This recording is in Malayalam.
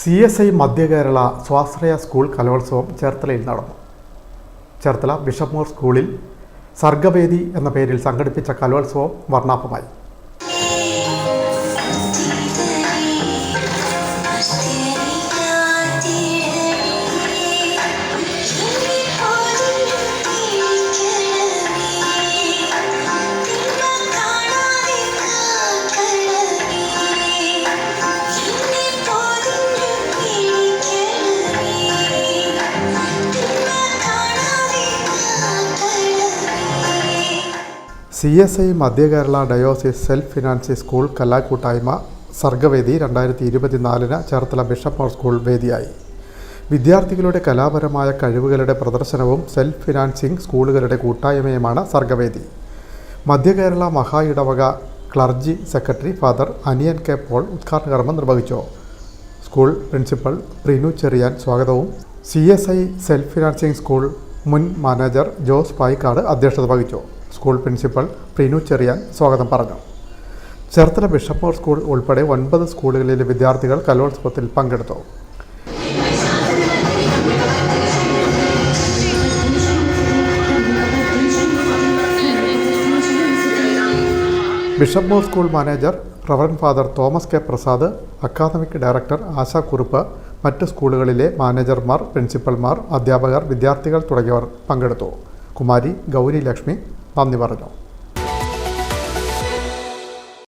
സി എസ് ഐ മധ്യ കേരള സ്വാശ്രയ സ്കൂൾ കലോത്സവം ചേർത്തലയിൽ നടന്നു. ചേർത്തല ബിഷപ്പ് മോർ സ്കൂളിൽ സർഗവേദി എന്ന പേരിൽ സംഘടിപ്പിച്ച കലോത്സവം വർണാഭമായി. C S I Madhya Kerala diocese self financing school കലാക്കൂട്ടായ്മ സർഗവേദി രണ്ടായിരത്തി ഇരുപത്തിനാലിന് ചേർത്തല ബിഷപ്പ് മോർ സ്കൂൾ വേദിയായി. വിദ്യാർത്ഥികളുടെ കലാപരമായ കഴിവുകളുടെ പ്രദർശനവും സെൽഫ് ഫിനാൻസിങ് സ്കൂളുകളുടെ കൂട്ടായ്മയുമാണ് സർഗവേദി. മധ്യകേരള മഹാ ഇടവക clergy secretary father Aniyan K Paul ഉദ്ഘാടന കർമ്മം നിർവഹിച്ചു. സ്കൂൾ പ്രിൻസിപ്പൽ പ്രിനു ചെറിയാൻ സ്വാഗതവും. C S I self financing school മുൻ മാനേജർ ജോസ് പായിക്കാട് അധ്യക്ഷത വഹിച്ചു. സ്കൂൾ പ്രിൻസിപ്പൽ പ്രിനു ചെറിയാൻ സ്വാഗതം പറഞ്ഞു. ചേർത്തല ബിഷപ്പോർ സ്കൂൾ ഉൾപ്പെടെ ഒൻപത് സ്കൂളുകളിലെ വിദ്യാർത്ഥികൾ കലോത്സവത്തിൽ പങ്കെടുത്തു. Bishop more school manager reverend father Thomas K Prasad academic director Asha Kurup മറ്റ് സ്കൂളുകളിലെ മാനേജർമാർ പ്രിൻസിപ്പൽമാർ അധ്യാപകർ വിദ്യാർത്ഥികൾ തുടങ്ങിയവർ പങ്കെടുത്തു. കുമാരി ഗൗരി ലക്ഷ്മി നന്ദി പറഞ്ഞു.